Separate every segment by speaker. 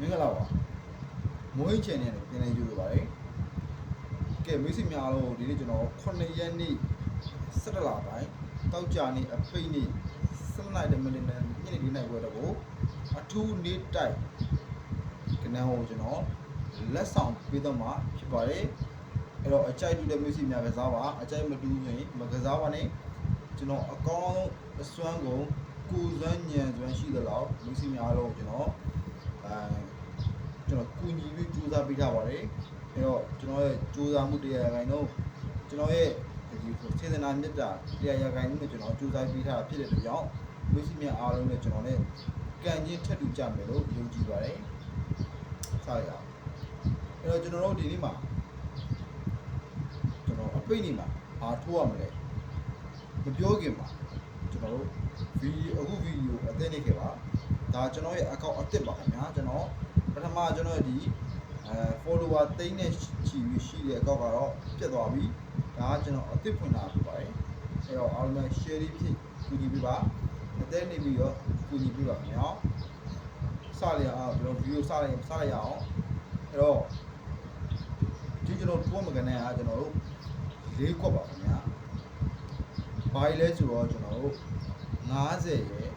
Speaker 1: မင်္ဂလာပါမွေးချင်တဲ့ပြန်နေကြလို့ပါတယ်ကဲမိတ်ဆွေများအားလုံးဒီနေ့ကျွန်တော်9ရက်နေ့17လပိုင်းတောက်ကြနေ့အပိတ်နေ့7နိုင်တဲ့မိနစ်နဲ့ညနေ4နိုင်ခွဲတော့ကိုအထူးနေ့တိုက်ကနန်းကိုကျွန်တော်လက်ဆောင်ပေးတော့မှာဖြစ်ပါတယ်အဲ့တော့အကြိုက်တူတဲ့မိတ်ဆွေများကစားပါအကြိုက်မတူဘူးဆိုရင်မကစားပါနဲ့ကျွန်တော်အကောင်းဆုံးအစွမ်းကုန်ကိုယ်စွမ်းဉာဏ်စွမ်းရှိသလောက်မိတ်ဆွေများအားလုံးကျွန်တော် အဲကျွန်တော်ကူညီပြီးကြိုးစားပေးထားပါတယ်အဲတော့ကျွန်တော်ရဲ့ကြိုးစားမှုတရားရခိုင်တော့ကျွန်တော်ရဲ့ဒီစေတနာမေတ္တာတရားရခိုင်နဲ့ကျွန်တော်ကြိုးစားပေးထားတာဖြစ်တဲ့အတွက်ကြောင့်လူရှိမြတ်အားလုံးနဲ့ကျွန်တော်နဲ့ကံချင်းထက်တူကြမယ်လို့ယုံကြည်ပါတယ်စားရအောင်အဲတော့ကျွန်တော်တို့ဒီနေ့မှာကျွန်တော်အပိတ်နေမှာအားထိုးရမလဲမပြောခင်မှာကျွန်တော်တို့ဗီဒီယိုအခုဗီဒီယိုအသေးနေခဲ့ပါ ဒါကျွန်တော်ရဲ့ account အသစ်ပါခင်ဗျာကျွန်တော်ပထမကျွန်တော်ဒီအဲ follower သိန်းနဲ့ချီပြီးရှိတဲ့အကောက်ကတော့ပြတ်သွားပြီဒါကကျွန်တော်အသစ်ဖွင့်တာဖြစ်ပါတယ်အဲတော့အားလုံး share လေးဖြစ်ကူညီပေးပါအသေးနေပြီးတော့ကူညီပေးပါခင်ဗျာစရအောင်ကျွန်တော် video စရရင်စရရအောင်အဲတော့ဒီကျွန်တော်ပို့မကနေအားကျွန်တော်တို့လေးခွက်ပါခင်ဗျာဘာလဲဆိုတော့ကျွန်တော်တို့90ရဲ့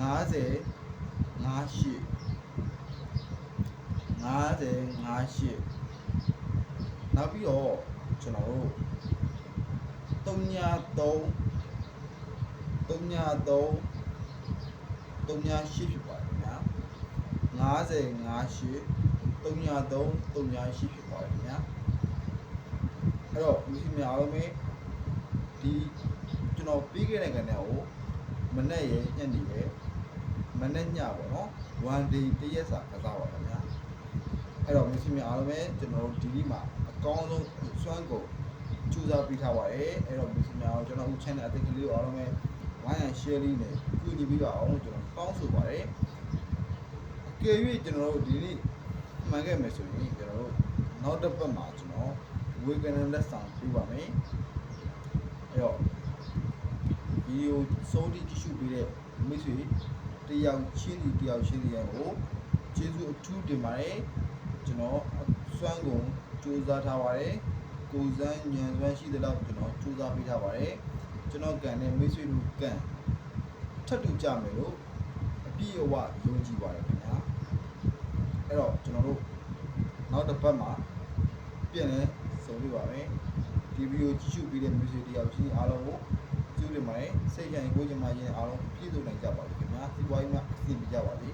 Speaker 1: 90 98 50 58နောက်ပြီးတော့ကျွန်တော်တို့3ည3 3ည3 3ည8ဖြစ်ပါတယ်ခင်ဗျာ50 58 3ည3 3ည8ဖြစ်ပါတယ်ခင်ဗျာအဲ့တော့လူစီများအားလုံးပဲဒီကျွန်တော်ပြီးခဲ့တဲ့ကနေကို မနေ့ရညနေရမနေ့ညပေါ့နော် one day တရက်စာကစားပါခင်ဗျာအဲ့တော့မရှိမြအားလုံးပဲကျွန်တော်တို့ဒီနေ့မှာအကောင်းဆုံးစွမ်းကုန်ကြိုးစားပေးထားပါတယ်အဲ့တော့မရှိမြအောင်ကျွန်တော်ဦး channel အသစ်ကလေးကိုအားလုံးပဲ like and share လေးနဲ့ကူညီပေးပါအောင်လို့ကျွန်တော်တောင်းဆိုပါတယ်အကယ်၍ကျွန်တော်တို့ဒီနေ့မှန်ခဲ့မယ်ဆိုရင်ကျွန်တော်တို့နောက်တစ်ပတ်မှာကျွန်တော်ဝေကန်လက်ဆောင်ပေးပါမယ်အဲ့တော့ဗီ ဒီယိုစိုးတိကြည့်ရှုပေးတဲ့မိတ်ဆွေတယောက်ချင်းစီတယောက်ချင်းစီရဲ့ကိုကျေးဇူးအထူးတင်ပါတယ်ကျွန်တော်စွမ်းကုန်စူးစမ်းထားပါတယ်ကိုယ်စမ်းဉာဏ်စွမ်းရှိသလောက်ကျွန်တော်စူးစမ်းပေးထားပါတယ်ကျွန်တော်ကန်တဲ့မိတ်ဆွေတို့ကန်ထပ်တူကြမယ်လို့အပြည့်အဝယုံကြည်ပါတယ်ခင်ဗျာအဲ့တော့ကျွန်တော်တို့နောက်တစ်ပတ်မှာပြန်လဲဆုံပြပါမယ်ဒီဗီဒီယိုကြည့်ရှုပြီးတဲ့မိတ်ဆွေတယောက်ချင်းအားလုံးကိုကျေးဇူးတင် ပါတယ်စိတ်ကြံကိုယ်ကြမှာရင်အားလုံးပြည့်စုံနိုင်ကြပါစေခင်ဗျာစီးပွားရေးမှာအဆင်ပြေကြပါစေ